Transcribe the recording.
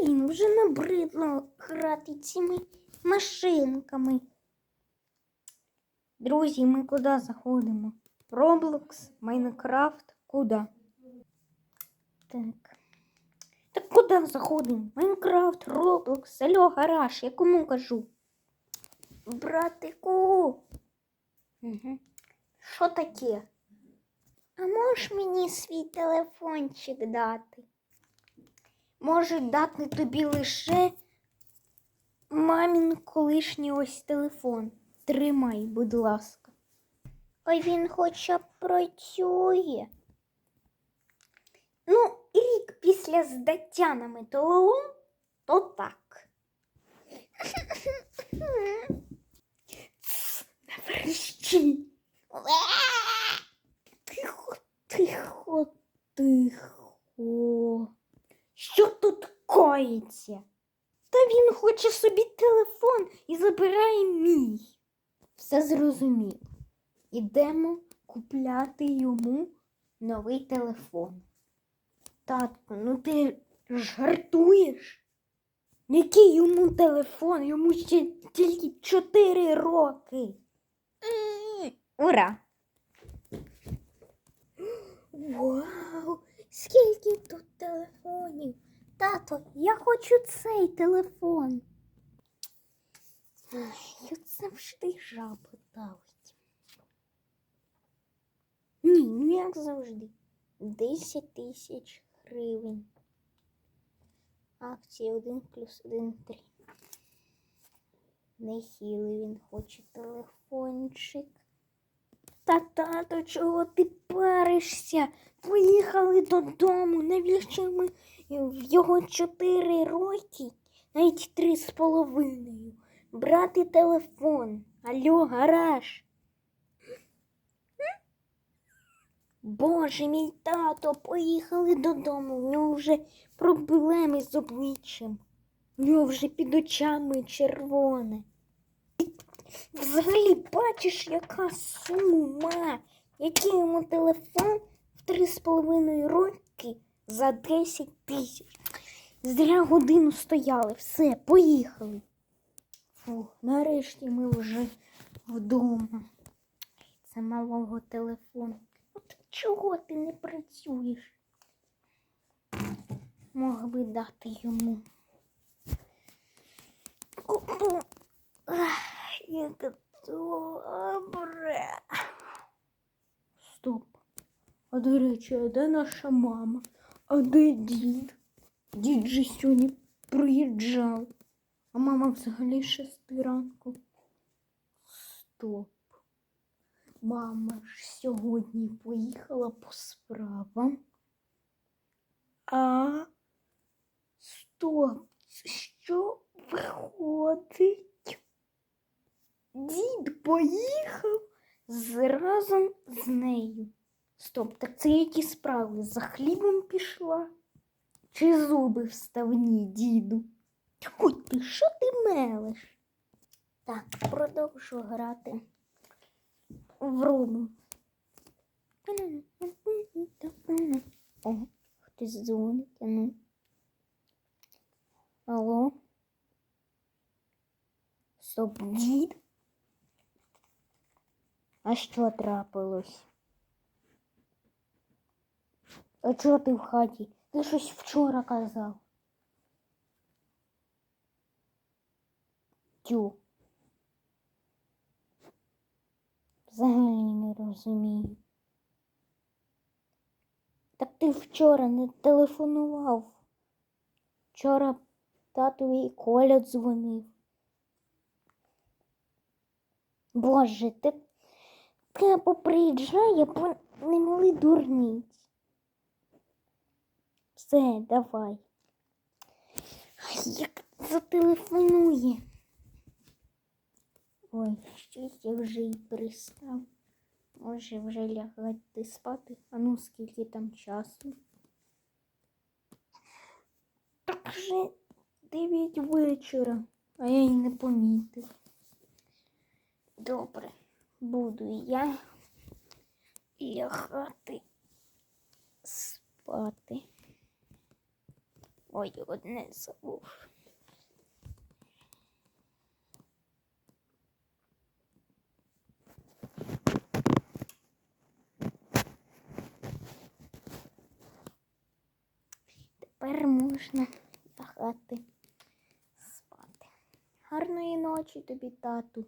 Блін, вже набридло грати цими машинками. Друзі, ми куди заходимо? Roblox, Майнкрафт, куди? Так. Так куди заходимо? Майнкрафт, Roblox, алло, гараж, я кому кажу? Братику. Угу. Що таке? А можеш мені свій телефончик дати? Може дати тобі лише мамін колишній ось телефон. Тримай, будь ласка. Ой він хоча б працює. Ну, рік після здаття на металолом, то так. Не. Тихо, тихо, тихо. Що? Та він хоче собі телефон і забирає мій. Все зрозуміло. Ідемо купляти йому новий телефон. Татко, ну ти жартуєш? Який йому телефон? Йому ще тільки 4 роки. Ура! Вау! Скільки тут телефонів? Тато, я хочу цей телефон. Я завжди жаба давить. Ні, ну як завжди. 10 тисяч гривень. Акції 1 плюс 1 3. Нехилий він хоче телефончик. Та тато, чого ти паришся? Поїхали додому. Навіщо ми в його чотири роки, навіть три з половиною, брати телефон. Алло, гараж. Боже мій тато, поїхали додому. В нього вже проблеми з обличчям. В нього вже під очами червоне. Взагалі бачиш, яка сума, який йому телефон в три з половиною роки за 10 тисяч. Зря годину стояли, все, поїхали. Фу, нарешті ми вже вдома. Це малого телефону. От чого ти не працюєш? Мог би дати йому. О-о. Ах, Як добре. А до речі, а де наша мама? А де дід? Дід же сьогодні приїжджав. А мама взагалі шести ранку. Стоп. Мама ж сьогодні поїхала по справам. А стоп, що виходить? Дід поїхав зразом з нею. Стоп, так це які справи? За хлібом пішла? Чи зуби вставні, діду? Ой, ти що ти мелиш? Так, продовжу грати в рому. О, хтось дзвонить, ну. Алло? Стоп, дід? А що трапилось? А чого ти в хаті? Ти щось вчора казав. Тю. Взагалі не розумію. Так ти вчора не телефонував. Вчора татові Коля дзвонив. Боже, ти або приїжджай, або не мали дурниць. Все, давай. Ай, Як зателефонує. Ой, щось я вже і перестав. Може вже лягати спати. А ну скільки там часу? Так вже дев'ять вечора, а я й не помітив. Добре, буду я лягати спати. Ой, одне забув. Тепер можна лягати спати. Гарної ночі тобі, тату.